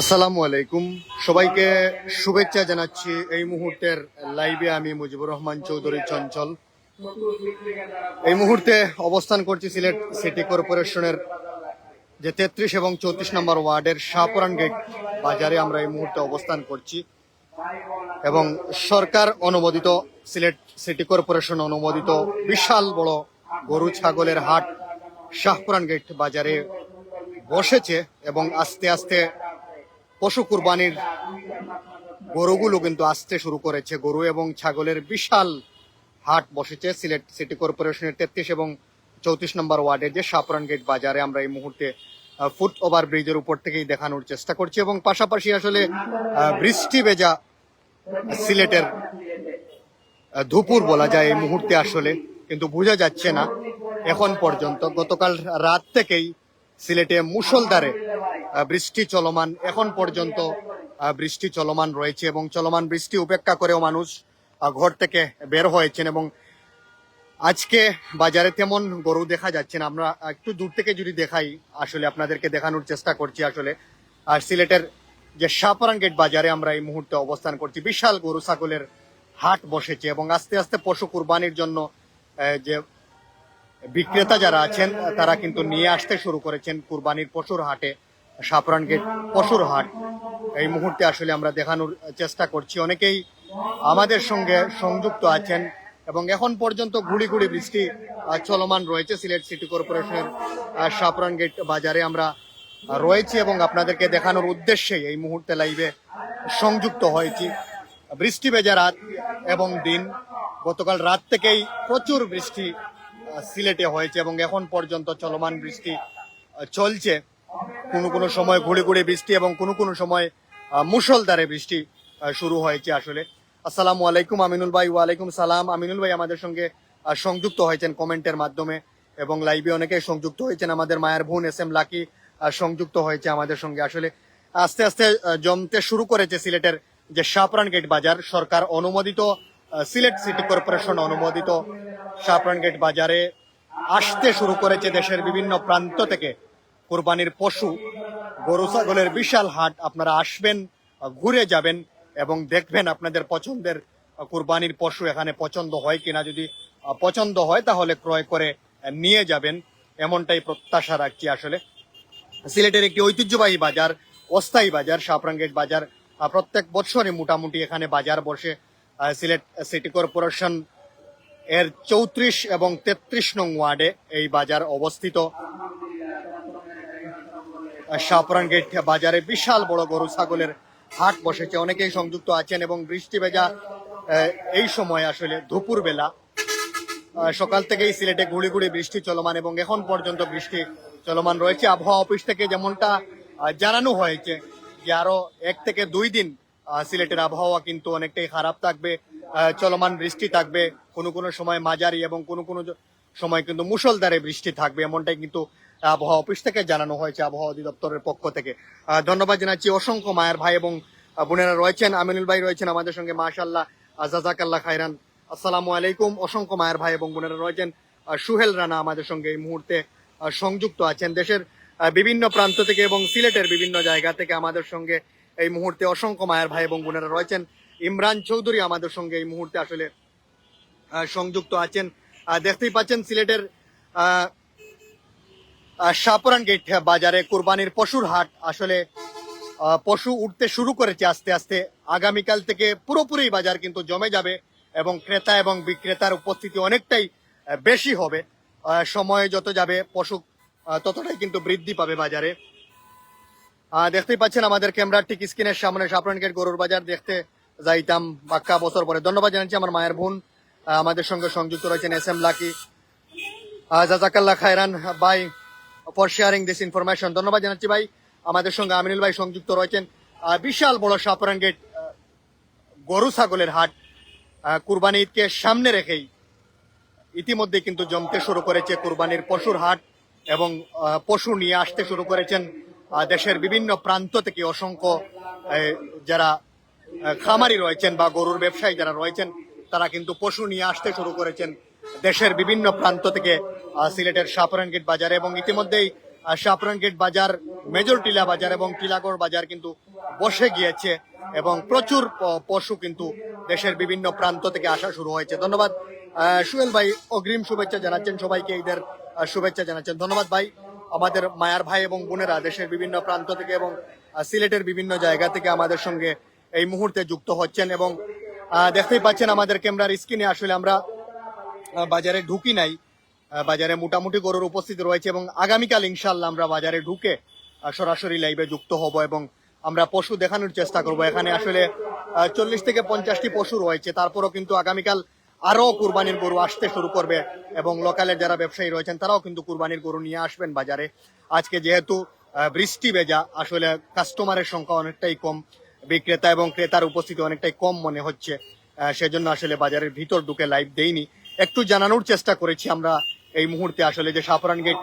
আসসালামু আলাইকুম। সবাইকে শুভেচ্ছা জানাচ্ছি এই মুহূর্তের লাইভে আমি মুজিবুর রহমান চৌধুরী চঞ্চল। এই মুহূর্তে অবস্থান করছি সিলেট সিটি কর্পোরেশনের যে তেত্রিশ এবং চৌত্রিশ নম্বর ওয়ার্ডের শাহপুরান গেট বাজারে আমরা এই মুহূর্তে অবস্থান করছি এবং সরকার অনুমোদিত, সিলেট সিটি কর্পোরেশন অনুমোদিত বিশাল বড় গরু, ছাগলের হাট শাহপুরান গেট বাজারে বসেছে এবং আস্তে আস্তে পশু কুরবানির গরুগুলো কিন্তু আসতে শুরু করেছে। গরু এবং ছাগলের বিশাল হাট বসেছে, সিলেট সিটি কর্পোরেশনের তেত্রিশ এবং চৌত্রিশ নম্বর ওয়ার্ডের যে সাপরান গেট বাজারে আমরা এই মুহূর্তে ফুট ওভার ব্রিজের উপর থেকেই দেখানোর চেষ্টা করছি এবং পাশাপাশি আসলে বৃষ্টি ভেজা সিলেটের দুপুর বলা যায় এই মুহূর্তে আসলে, কিন্তু বোঝা যাচ্ছে না এখন পর্যন্ত। গতকাল রাত থেকেই সিলেটে মুষলধারে বৃষ্টি চলমান, এখন পর্যন্ত বৃষ্টি চলমান রয়েছে এবং চলমান বৃষ্টি উপেক্ষা করেও মানুষ ঘর থেকে বের হয়েছেন এবং আজকে বাজারে তেমন গরু দেখা যাচ্ছে না। আমরা একটু দূর থেকে যদি দেখাই, আসলে আপনাদেরকে দেখানোর চেষ্টা করছি আসলে। আর সিলেটের যে শাহপারান গেট বাজারে আমরা এই মুহূর্তে অবস্থান করছি, বিশাল গরু ছাগলের হাট বসেছে এবং আস্তে আস্তে পশু কুরবানির জন্য যে বিক্রেতা যারা আছেন, তারা কিন্তু নিয়ে আসতে শুরু করেছেন কুরবানির পশুর হাটে শাহপুরান গেট পশুর হাট। এই মুহূর্তে আসলে আমরা দেখানোর চেষ্টা করছি। অনেকেই আমাদের সঙ্গে সংযুক্ত আছেন এবং এখন পর্যন্ত গুড়ি গুড়ি বৃষ্টি চলমান রয়েছে সিলেট সিটি কর্পোরেশনের শাহপুরান গেট বাজারে। আমরা রয়েছি এবং আপনাদেরকে দেখানোর উদ্দেশ্যে এই মুহূর্তে লাইভে সংযুক্ত হয়েছি। বৃষ্টি ভেজা রাত এবং দিন। গতকাল রাত থেকেই প্রচুর বৃষ্টি সিলেটে হয়েছে এবং এখন পর্যন্ত চলমান বৃষ্টি চলছে। কোনো কোনো সময় ঘুরে ঘুরে বৃষ্টি এবং কোনো কোনো সময় আহ, মুষলধারে বৃষ্টি শুরু হয়েছে আসলে। আসসালামু আলাইকুম আমিনুল ভাই ওয়ালাইকুম সালাম। আমিনুল ভাই আমাদের সঙ্গে সংযুক্ত হয়েছেন কমেন্টের মাধ্যমে এবং লাইভে অনেকেই সংযুক্ত হয়েছেন। আমাদের মায়ের বোন এস এম লাকি সংযুক্ত হয়েছে আমাদের সঙ্গে আসলে। আস্তে আস্তে জমতে শুরু করেছে সিলেটের যে সাপরান গেট বাজার। সরকার অনুমোদিত সিলেট সিটি কর্পোরেশন অনুমোদিত শাহপুরান গেট বাজারে আসতে শুরু করেছে দেশের বিভিন্ন প্রান্ত থেকে কোরবানির পশু। গরু, ছাগলের বিশাল হাট, আপনারা আসবেন, ঘুরে যাবেন এবং দেখবেন আপনাদের পছন্দের কোরবানির পশু এখানে পছন্দ হয় কিনা। যদি পছন্দ হয় তাহলে ক্রয় করে নিয়ে যাবেন। এমনটাই প্রত্যাশা রাখছি আসলে। সিলেটের একটি ঐতিহ্যবাহী বাজার, অস্থায়ী বাজার শাহরাঙ্গেট বাজার প্রত্যেক বছরই মোটামুটি এখানে বাজার বসে। সিলেট সিটি কর্পোরেশন এর চৌত্রিশ এবং তেত্রিশ নং ওয়ার্ডে এই বাজার অবস্থিত। শাহপুরান গেট বাজারে বিশাল বড় গরু ছাগলের হাট বসেছে। অনেকেই সংযুক্ত আছেন এবং বৃষ্টি ভেজা এই সময় আসলে দুপুর বেলা। সকাল থেকেই সিলেটে গুড়ি গুড়ি বৃষ্টি চলমান এবং এখন পর্যন্ত বৃষ্টি চলমান রয়েছে। আবহাওয়া অফিস থেকে যেমনটা জানানো হয়েছে যে আরও এক থেকে দুই দিন সিলেটের আবহাওয়া কিন্তু অনেকটাই খারাপ থাকবে। চলমান বৃষ্টি থাকবে। কোনো কোনো সময় মাঝারি এবং কোনো কোনো সময় কিন্তু মুষলধারে বৃষ্টি থাকবে, এমনটাই কিন্তু আবহাওয়া অফিস থেকে জানানো হয়েছে আবহাওয়া অধিদপ্তরের পক্ষ থেকে। ধন্যবাদ জানাচ্ছি অসংখ্য মায়ের ভাই এবং বোনেরা রয়েছেন। আমিনুল ভাই রয়েছেন আমাদের সঙ্গে মাশাল্লাহ জাজাকাল্লাহ খাইরান আসসালামু আলাইকুম। অসংখ্য মায়ের ভাই এবং বোনেরা রয়েছেন। সুহেল রানা আমাদের সঙ্গে এই মুহূর্তে সংযুক্ত আছেন। দেশের বিভিন্ন প্রান্ত থেকে এবং সিলেটের বিভিন্ন জায়গা থেকে আমাদের সঙ্গে এই মুহূর্তে অসংখ্য মায়ের ভাই এবং বোনেরা রয়েছেন। ইমরান চৌধুরী আমাদের সঙ্গে এই মুহূর্তে আসলে সংযুক্ত আছেন। দেখতেই পাচ্ছেন সিলেটের শাহপুরান গেট বাজারে কুরবানির পশুর হাট আসলে পশু উঠতে শুরু করেছে আস্তে আস্তে। আগামীকাল থেকে পুরোপুরি বাজার কিন্তু জমে যাবে এবং ক্রেতা এবং বিক্রেতার উপস্থিতি অনেকটাই বেশি হবে। সময় যত যাবে, পশু ততটাই কিন্তু বৃদ্ধি পাবে বাজারে। দেখতেই পাচ্ছেন আমাদের ক্যামেরার ঠিক স্ক্রিনের সামনে শাহপুরান গেট গরুর বাজার দেখতে যাইতাম বাক্কা বছর পরে। ধন্যবাদ জানাচ্ছি আমার মায়ের বোন আমাদের সঙ্গে সংযুক্ত রয়েছেন এস এম লাকি। আহ, জাজাকাল্লাহ খায়রান bye for sharing this information ধন্যবাদ জানাচ্ছি ভাই। আমাদের সঙ্গে আমিনুল ভাই সংযুক্ত রয়েছেন। বিশাল বড় শাহপুরান গেট গরু ছাগলের হাট। কুরবানি ঈদকে সামনে রেখেই ইতিমধ্যে কিন্তু জমতে শুরু করেছে কুরবানির পশুর হাট এবং পশু নিয়ে আসতে শুরু করেছেন দেশের বিভিন্ন প্রান্ত থেকে অসংখ্য যারা খামারি রয়েছেন বা গরুর ব্যবসায়ী যারা রয়েছেন, তারা কিন্তু পশু নিয়ে আসতে শুরু করেছেন। দেশের বিভিন্ন প্রান্ত থেকে সিলেটের শাহপুরান গেট বাজারে এবং ইতিমধ্যেই শাপরান গেট বাজার, মেজর টিলা বাজার এবং টিলাগড় বাজার কিন্তু বসে গিয়েছে এবং প্রচুর পশু কিন্তু দেশের বিভিন্ন প্রান্ত থেকে আসা শুরু হয়েছে। ধন্যবাদ। সুহেল ভাই, অগ্রিম শুভেচ্ছা জানাচ্ছেন সবাইকে, ঈদের শুভেচ্ছা জানাচ্ছেন। ধন্যবাদ ভাই। আমাদের মায়ার ভাই এবং বোনেরা দেশের বিভিন্ন প্রান্ত থেকে এবং সিলেটের বিভিন্ন জায়গা থেকে আমাদের সঙ্গে এই মুহূর্তে যুক্ত হচ্ছেন এবং দেখতেই পাচ্ছেন আমাদের ক্যামেরার স্ক্রিনে আসলে আমরা বাজারে ঢুকি নাই। বাজারে মোটামুটি গরুর উপস্থিতি রয়েছে এবং আগামীকাল ইনশাল্লাহ আমরা বাজারে ঢুকে সরাসরি লাইভে যুক্ত হব এবং আমরা পশু দেখানোর চেষ্টা করব। এখানে আসলে চল্লিশ থেকে পঞ্চাশটি পশু রয়েছে। তারপরও কিন্তু আগামীকাল আরও কুরবানির গরু আসতে শুরু করবে এবং লোকালের যারা ব্যবসায়ী রয়েছেন, তারাও কিন্তু কুরবানির গরু নিয়ে আসবেন বাজারে। আজকে যেহেতু বৃষ্টি ভেজা, আসলে কাস্টমারের সংখ্যা অনেকটাই কম, বিক্রেতা এবং ক্রেতার উপস্থিতি অনেকটাই কম মনে হচ্ছে। সেজন্য আসলে বাজারের ভিতর ঢুকে লাইভ দেইনি। একটু জানানোর চেষ্টা করেছি আমরা এই মুহূর্তে আসলে যে সাফরান গেট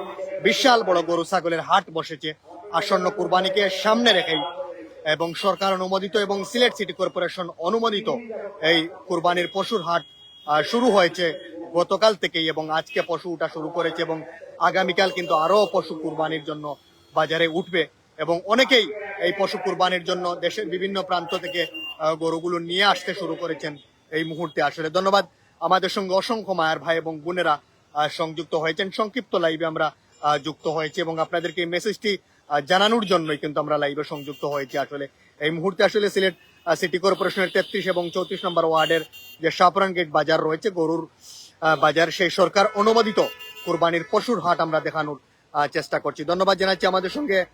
বিশাল বড় গরু ছাগলের হাট বসেছে, আসন্ন কুরবানিকে সামনে রেখেই এবং সরকার অনুমোদিত এবং সিলেট সিটি কর্পোরেশন অনুমোদিত এই কুরবানির পশুর হাট শুরু হয়েছে গতকাল থেকেই এবং আজকে পশু উঠা শুরু করেছে এবং আগামীকাল কিন্তু আরও পশু কুরবানির জন্য বাজারে উঠবে এবং অনেকেই এই পশু কুরবানির জন্য দেশের বিভিন্ন প্রান্ত থেকে গরুগুলো নিয়ে আসতে শুরু করেছেন এই মুহূর্তে আসলে। ধন্যবাদ। আমাদের সঙ্গে অসংখ্য মায়ের ভাই এবং বোনেরা সংযুক্ত হয়েছেন। সংক্ষিপ্ত লাইভে আমরা যুক্ত হয়েছি এবং আপনাদেরকে এই মেসেজটি জানানোর জন্যই কিন্তু আমরা লাইভে সংযুক্ত হয়েছি আসলে। এই মুহূর্তে আসলে সিলেট সিটি কর্পোরেশনের তেত্রিশ এবং চৌত্রিশ নম্বর ওয়ার্ডের যে সাপরান গেট বাজার রয়েছে, গরুর বাজার, সেই সরকার অনুমোদিত কুরবানির পশুর হাট আমরা দেখানোর চেষ্টা করছি। ধন্যবাদ জানাচ্ছি আমাদের সঙ্গে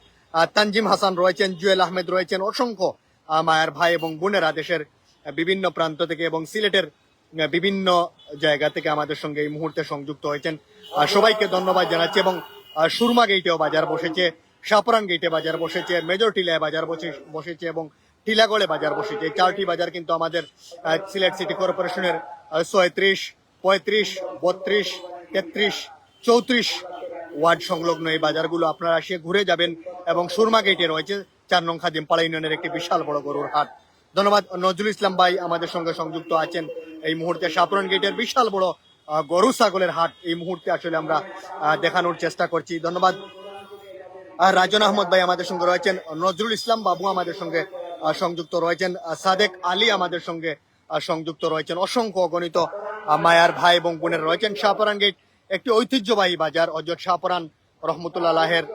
তানজিম হাসান রয়েছেন, জুয়েল আহমেদ রয়েছেন, অসংখ্য মায়ের ভাই এবং বোনেরা দেশের বিভিন্ন প্রান্ত থেকে এবং সিলেটের বিভিন্ন জায়গা থেকে আমাদের সঙ্গে এই মুহূর্তে সংযুক্ত হয়েছেন। সবাইকে ধন্যবাদ জানাচ্ছি এবং সুরমা গেইটেও বাজার বসেছে, সাপরান গেইটে বাজার বসেছে, মেজর টিলায় বাজার বসে- বসেছে এবং টিলাগড়ে বাজার বসেছে। এই চারটি বাজার কিন্তু আমাদের সিলেট সিটি কর্পোরেশনের ছয়ত্রিশ, পঁয়ত্রিশ, বত্রিশ, তেত্রিশ, চৌত্রিশ ওয়ার্ড সংলগ্ন এই বাজারগুলো আপনারা এসে ঘুরে যাবেন এবং সুরমা গেটে রয়েছে চার নং খাদিম পাড়া ইউনিয়নের একটি বিশাল বড় গরুর হাট। ধন্যবাদ, নজরুল ইসলাম ভাই আমাদের সঙ্গে সংযুক্ত আছেন। এই মুহূর্তে সাপরন গেটের বিশাল বড় গরু ছাগলের হাট এই মুহূর্তে আসলে আমরা দেখানোর চেষ্টা করছি। ধন্যবাদ। রাজন আহমদ ভাই আমাদের সঙ্গে রয়েছেন। নজরুল ইসলাম বাবু আমাদের সঙ্গে সংযুক্ত রয়েছেন সাদেক আলী আমাদের সঙ্গে সংযুক্ত রয়েছেন। অসংখ্য অগণিত আহ, মায়ার ভাই এবং বোনের রয়েছেন। শাহপরান গেট একটি ঐতিহ্যবাহী বাজার হজরত শাহপরান রহমতুল্লাহের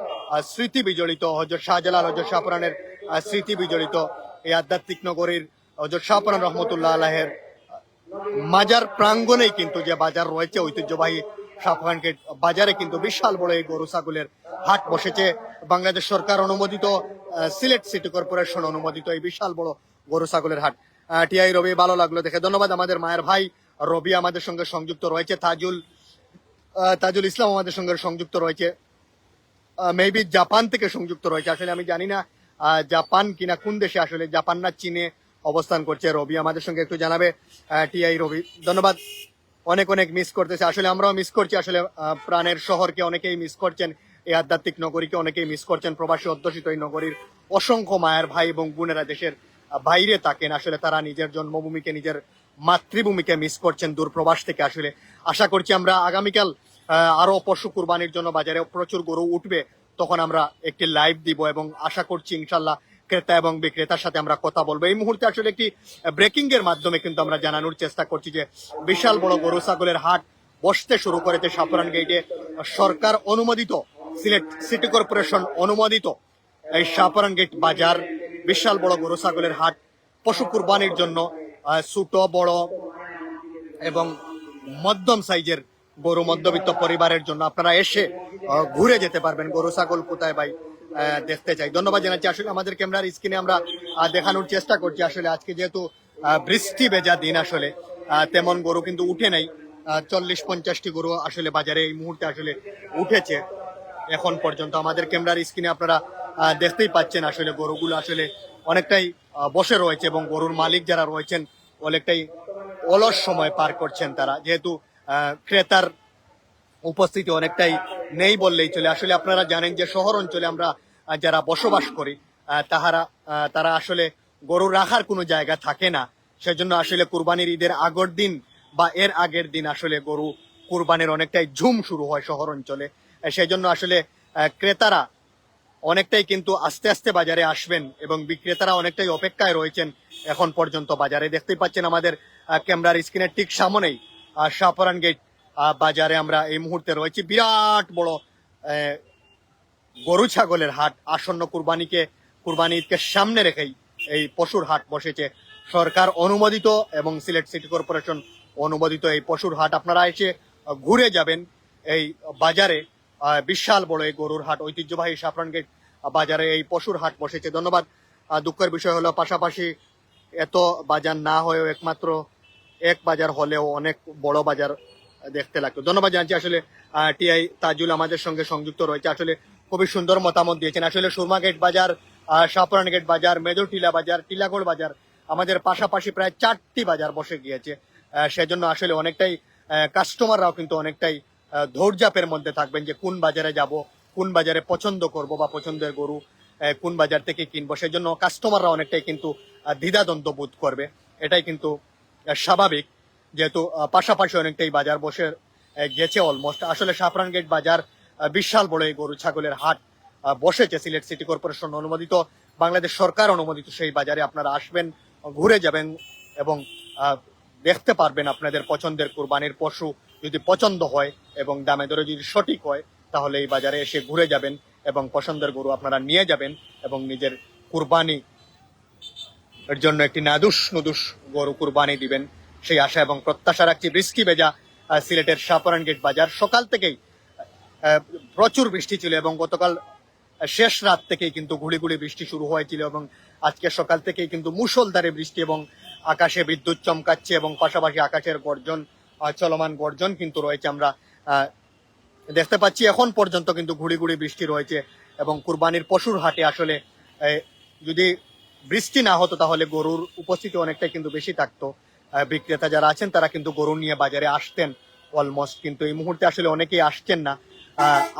স্মৃতি বিজড়িত হজরত শাহজালাল হজরত শাহপরানের স্মৃতি বিজড়িত এই আধ্যাত্মিক নগরীর হজরত শাহপরান রহমতুল্লাহ আলাহের মাজার প্রাঙ্গণেই কিন্তু যে বাজার রয়েছে ঐতিহ্যবাহী সাফওয়ান গেট বাজারে কিন্তু বিশাল বড় এই গরু ছাগলের হাট বসেছে। বাংলাদেশ সরকার অনুমোদিত সিলেট সিটি কর্পোরেশন অনুমোদিত এই বিশাল বড় গরু ছাগলের হাট। টিআই রবি, ভালো লাগল দেখে। ধন্যবাদ আমাদের মায়ের ভাই রবি আমাদের সঙ্গে সংযুক্ত রয়েছে। তাজুল তাজুল ইসলাম আমাদের সঙ্গে সংযুক্ত রয়েছে। মেবি জাপান থেকে সংযুক্ত রয়েছে। আসলে আমি জানি না জাপান কিনা, কোন দেশে আসলে জাপান না, চীনে অবস্থান করছে রবি আমাদের সঙ্গে একটু জানাবে টিআই রবি। ধন্যবাদ। অনেক অনেক মিস করতেছে। আসলে আমরাও মিস করছি। আসলে প্রাণের শহরকে অনেকেই মিস করছেন। এই আধ্যাত্মিক নগরীকে অনেকেই মিস করছেন। প্রবাসী অধ্যুষিত এই নগরীর অসংখ্য মায়ের ভাই এবং বোনেরা দেশের বাইরে থাকেন। আসলে তারা নিজের জন্মভূমিকে, নিজের মাতৃভূমিকে মিস করছেন দূর প্রবাস থেকে। আসলে আশা করছি আমরা আগামীকাল আরও পশু কুরবানির জন্য বাজারে প্রচুর গরু উঠবে তখন আমরা একটি লাইভ দিব এবং আশা করছি ইনশাল্লাহ ক্রেতা এবং বিক্রেতার সাথে আমরা কথা বলব। এই মুহূর্তে আসলে একটি ব্রেকিং এর মাধ্যমে কিন্তু আমরা জানানোর চেষ্টা করছি যে বিশাল বড় গরু ছাগলের হাট বসতে শুরু করেছে সাপুরান গেটে সরকার অনুমোদিত সিলেট সিটি কর্পোরেশন অনুমোদিত এই সাপুরান গেট বাজার, বিশাল বড় গরু ছাগলের হাট, পশু কুরবানির জন্য ছোট, বড় এবং মধ্যম সাইজের গরু মধ্যবিত্ত পরিবারের জন্য আপনারা এসে ঘুরে যেতে পারবেন। গরু ছাগল কোথায় ভাই দেখতে চাই। ধন্যবাদ জানাচ্ছি। আসলে আমাদের ক্যামেরার স্ক্রিনে আমরা দেখানোর চেষ্টা করছি। আসলে আজকে যেহেতু বৃষ্টি ভেজা দিন আসলে তেমন গরু কিন্তু উঠে নাই। চল্লিশ পঞ্চাশটি গরু আসলে বাজারে এই মুহূর্তে আসলে উঠেছে। এখন পর্যন্ত আমাদের ক্যামেরার স্ক্রিনে আপনারা দেখতেই পাচ্ছেন আসলে গরুগুলো আসলে অনেকটাই বসে রয়েছে এবং গরুর মালিক যারা রয়েছেন অনেকটাই অলস সময় পার করছেন তারা। যেহেতু ক্রেতার উপস্থিতি অনেকটাই নেই বললেই চলে। আসলে আপনারা জানেন যে শহর অঞ্চলে আমরা যারা বসবাস করি তাহারা তারা আসলে গরু রাখার কোনো জায়গা থাকে না। সেজন্য আসলে কুরবানির ঈদের আগের দিন বা এর আগের দিন আসলে গরু কুরবানির অনেকটাই ঝুম শুরু হয় শহর অঞ্চলে। আহ, সেজন্য আসলে ক্রেতারা অনেকটাই কিন্তু আস্তে আস্তে বাজারে আসবেন এবং বিক্রেতারা অনেকটাই অপেক্ষায় রয়েছেন এখন পর্যন্ত বাজারে। দেখতেই পাচ্ছেন আমাদের ক্যামেরার স্ক্রিনের ঠিক সামনেই শাহপরান গেট বাজারে আমরা এই মুহূর্তে রয়েছি। বিরাট বড় গরু ছাগলের হাট। আসন্ন কুরবানিকে কুরবানি ঈদকে সামনে রেখেই এই পশুর হাট বসেছে। সরকার অনুমোদিত এবং সিলেট সিটি কর্পোরেশন অনুমোদিত এই পশুর হাট। আপনারা এসে ঘুরে যাবেন এই বাজারে। বিশাল বড় এই গরুর হাট, ঐতিহ্যবাহী সাফরান গেট বাজারে এই পশুর হাট বসেছে। ধন্যবাদ। দুঃখের বিষয় হলো পাশাপাশি এত বাজার না হয়েও একমাত্র এক বাজার হলেও অনেক বড় বাজার দেখতে লাগতো। ধন্যবাদ জানছি আসলে টিআই তাজুল আমাদের সঙ্গে সংযুক্ত রয়েছে। আসলে খুবই সুন্দর মতামত দিয়েছেন। আসলে সুরমা গেট বাজার শাহপুরান গেট বাজার, মেজর টিলা বাজার টিলাগড় বাজার আমাদের পাশাপাশি প্রায় চারটি বাজার বসে গিয়েছে। সেজন্য আসলে অনেকটাই কাস্টমাররাও কিন্তু অনেকটাই ধৈর্যাপের মধ্যে থাকবেন যে কোন বাজারে যাব, কোন বাজারে পছন্দ করব বা পছন্দের গরু কোন বাজার থেকে কিনবো। সেজন্য কাস্টমাররা অনেকটাই কিন্তু দ্বিধাদ্বন্দ্ব বোধ করবে। এটাই কিন্তু স্বাভাবিক। যেহেতু পাশাপাশি অনেকটাই বাজার বসে গেছে অলমোস্ট আসলে সাফরান গেট বাজার বিশাল বড় এই গরু ছাগলের হাট বসেছে সিলেট সিটি কর্পোরেশন অনুমোদিত। বাংলাদেশ সরকার অনুমোদিত সেই বাজারে আপনারা আসবেন, ঘুরে যাবেন এবং দেখতে পারবেন আপনাদের পছন্দের কোরবানির পশু যদি পছন্দ হয় এবং দামে দরে যদি সঠিক হয়, তাহলে এই বাজারে এসে ঘুরে যাবেন এবং পছন্দের গরু আপনারা নিয়ে যাবেন এবং নিজের কুরবানি এর জন্য একটি নাদুস নুদুস গরু কুরবানি দিবেন। সেই আশা এবং প্রত্যাশা রাখছি বৃষ্টি বেজা সিলেটের শাহপরান গেট বাজার। সকাল থেকেই প্রচুর বৃষ্টি ছিল এবং গতকাল শেষ রাত থেকেই কিন্তু গুড়ি গুড়ি বৃষ্টি শুরু হয়েছিল এবং আজকে সকাল থেকেই কিন্তু মুষলধারে বৃষ্টি এবং আকাশে বিদ্যুৎ চমকাচ্ছে এবং পাশাপাশি আকাশের গর্জন চলমান গর্জন কিন্তু রয়েছে। আমরা দেখতে পাচ্ছি এখন পর্যন্ত কিন্তু ঘুড়ি ঘুড়ি বৃষ্টি রয়েছে এবং কুরবানির পশুর হাটে আসলে যদি বৃষ্টি না হতো তাহলে গরুর উপস্থিতি অনেকটাই কিন্তু বেশি থাকতো। বিক্রেতা যারা আছেন তারা কিন্তু গরু নিয়ে বাজারে আসতেন অলমোস্ট, কিন্তু এই মুহূর্তে আসলে অনেকেই আসছেন না।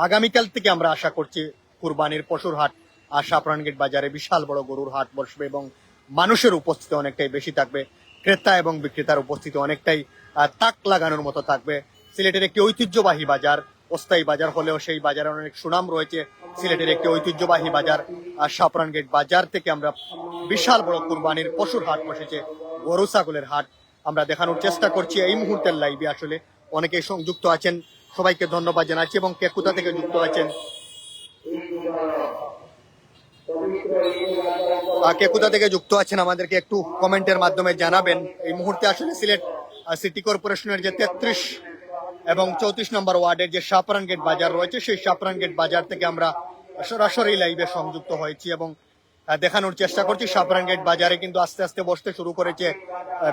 আগামীকাল থেকে আমরা আশা করছি কুরবানির পশুর হাট আশা প্রাণগেট বাজারে বিশাল বড় গরুর হাট বসবে এবং মানুষের উপস্থিতি অনেকটাই বেশি থাকবে। ক্রেতা এবং বিক্রেতার উপস্থিতি অনেকটাই তাক লাগানোর মতো থাকবে। সিলেটের একটি ঐতিহ্যবাহী বাজার, অস্থায়ী বাজার হলেও সেই বাজারে অনেক সুনাম রয়েছে। সিলেটের একটি ঐতিহ্যবাহী বাজার আর সাপরান গেট বাজার থেকে আমরা বিশাল বড় কুরবানির পশুর হাট বসেছে, গরু ছাগলের হাট। আমরা দেখানোর চেষ্টা করছি, এই মুহূর্তের লাইভে আসলে অনেকেই সংযুক্ত আছেন। সবাইকে ধন্যবাদ জানাচ্ছি এবং কে কোথা থেকে যুক্ত আছেন? কে কোথা থেকে যুক্ত আছেন আমাদেরকে একটু কমেন্টের মাধ্যমে জানাবেন। এই মুহূর্তে আসলে সিলেট সিটি কর্পোরেশনের যে তেত্রিশ এবং চৌত্রিশ নম্বর ওয়ার্ডের যে সাপরান গেট বাজার রয়েছে, সেই সাপরান গেট বাজার থেকে আমরা সরাসরি লাইভে সংযুক্ত হয়েছি এবং দেখানোর চেষ্টা করছি। সাপরান গেট বাজারে কিন্তু আস্তে আস্তে বসতে শুরু করেছে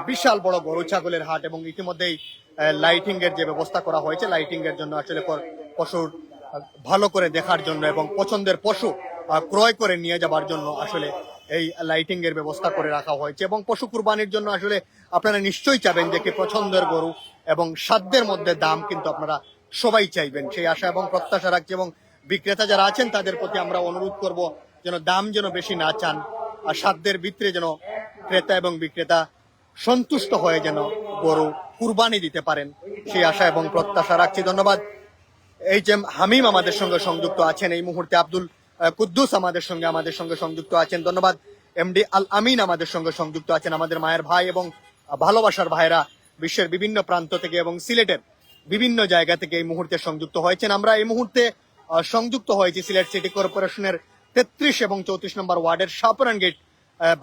বিশাল বড় গরু ছাগলের হাট এবং ইতিমধ্যেই লাইটিং এর যে ব্যবস্থা করা হয়েছে লাইটিং এর জন্য আসলে পশুর ভালো করে দেখার জন্য এবং পছন্দের পশু ক্রয় করে নিয়ে যাবার জন্য আসলে এই লাইটিং এর ব্যবস্থা করে রাখা হয়েছে এবং পশু কুরবানির জন্য আসলে আপনারা নিশ্চয়ই চাবেন যে কি পছন্দের গরু এবং সাধ্যের মধ্যে দাম কিন্তু আপনারা সবাই চাইবেন। সেই আশা এবং প্রত্যাশা রাখছি এবং বিক্রেতা যারা আছেন তাদের প্রতি আমরা অনুরোধ করব যেন দাম যেন বেশি না চান আর সাধ্যের ভিতরে যেন ক্রেতা এবং বিক্রেতা সন্তুষ্ট হয়ে যেন গরু কুরবানি দিতে পারেন। সেই আশা এবং প্রত্যাশা রাখছি। ধন্যবাদ। এই যে হামিম আমাদের সঙ্গে সংযুক্ত আছেন। এই মুহূর্তে আব্দুল কুদ্দুস আমাদের সঙ্গে আমাদের সঙ্গে সংযুক্ত আছেন। ধন্যবাদ, এমডি আল আমিন আমাদের সঙ্গে সংযুক্ত আছেন, আমাদের মায়ের ভাই এবং ভালোবাসার ভাইরা বিশ্বের বিভিন্ন প্রান্ত থেকে এবং সিলেটের বিভিন্ন জায়গা থেকে এই মুহূর্তে সংযুক্ত হয়েছেন। আমরা এই মুহূর্তে সংযুক্ত হয়েছি সিলেট সিটি কর্পোরেশনের তেত্রিশ এবং চৌত্রিশ নম্বর ওয়ার্ডের সাপরান গেট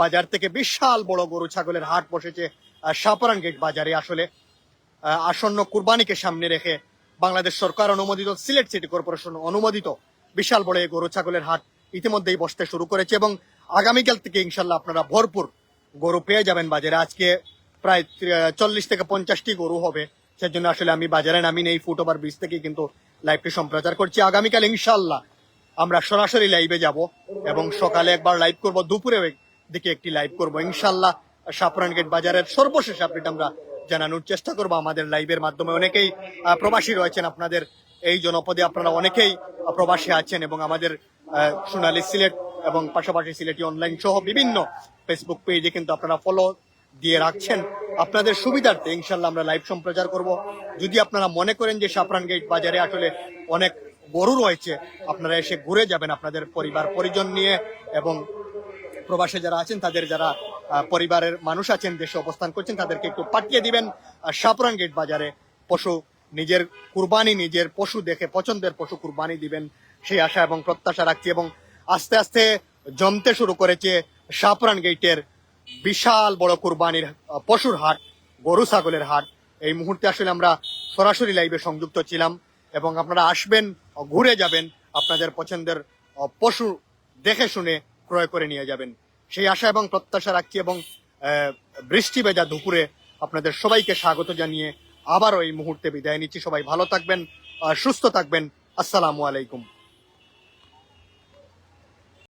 বাজার থেকে বিশাল বড় গরু ছাগলের হাট বসেছে সাপরান গেট বাজারে। আসলে আসন্ন কুরবানিকে সামনে রেখে বাংলাদেশ সরকার অনুমোদিত, সিলেট সিটি কর্পোরেশন অনুমোদিত বিশাল বড় এই গরু ছাগলের হাট ইতিমধ্যেই বসতে শুরু করেছে এবং আগামীকাল থেকে ইনশাল্লাহ আপনারা ভরপুর গরু পেয়ে যাবেন বাজারে। আজকে প্রায় চল্লিশ থেকে পঞ্চাশটি গরু হবে। সেজন্য আসলে আমি বাজারে নামি নেই ফুট ওভার ব্রিজ থেকে কিন্তু লাইভটি সম্প্রচার করছি। আগামীকাল ইনশাল্লাহ আমরা সরাসরি লাইভে যাব এবং সকালে একবার লাইভ করব দুপুরে দিকে একটি লাইভ করব। ইনশাল্লাহ সাপুরান গেট বাজারের সর্বশেষ আপডেট আমরা জানানোর চেষ্টা করব। আমাদের লাইভের মাধ্যমে অনেকেই প্রবাসী রয়েছেন আপনাদের এই জনপদে আপনারা অনেকেই প্রবাসী আছেন এবং আমাদের সোনালী সিলেট এবং পাশাপাশি সিলেটি অনলাইন সহ বিভিন্ন ফেসবুক পেজে কিন্তু আপনারা ফলো দিয়ে রাখছেন। আপনাদের সুবিধার্থে ইনশাল্লাহ আমরা লাইভ সম্প্রচার করব। যদি আপনারা মনে করেন যে সাপরান গেট বাজারে আসলে অনেক গরু রয়েছে, আপনারা এসে ঘুরে যাবেন আপনাদের পরিবার, পরিজন নিয়ে এবং প্রবাসে যারা আছেন, তাদের যারা পরিবারের মানুষ আছেন, দেশে অবস্থান করছেন, তাদেরকে একটু পাঠিয়ে দিবেন। শাপরান গেট বাজারে পশু নিজের কুরবানি, নিজের পশু দেখে, পছন্দের পশু কুরবানি দিবেন সেই আশা এবং প্রত্যাশা রাখছি এবং আস্তে আস্তে জমতে শুরু করেছে শাপরান গেটের বিশাল বড় কুরবানির পশুর হাট, গরু ছাগলের হাট। এই মুহূর্তে আসলে আমরা সরাসরি লাইভে সংযুক্ত ছিলাম এবং আপনারা আসবেন, ঘুরে যাবেন, আপনাদের পছন্দের পশু দেখে শুনে ক্রয় করে নিয়ে যাবেন। সেই আশা এবং প্রত্যাশা রাখছি এবং বৃষ্টি ভেজা দুপুরে আপনাদের সবাইকে স্বাগত জানিয়ে আবারও এই মুহূর্তে বিদায় নিচ্ছি। সবাই ভালো থাকবেন সুস্থ থাকবেন। আসসালামু আলাইকুম।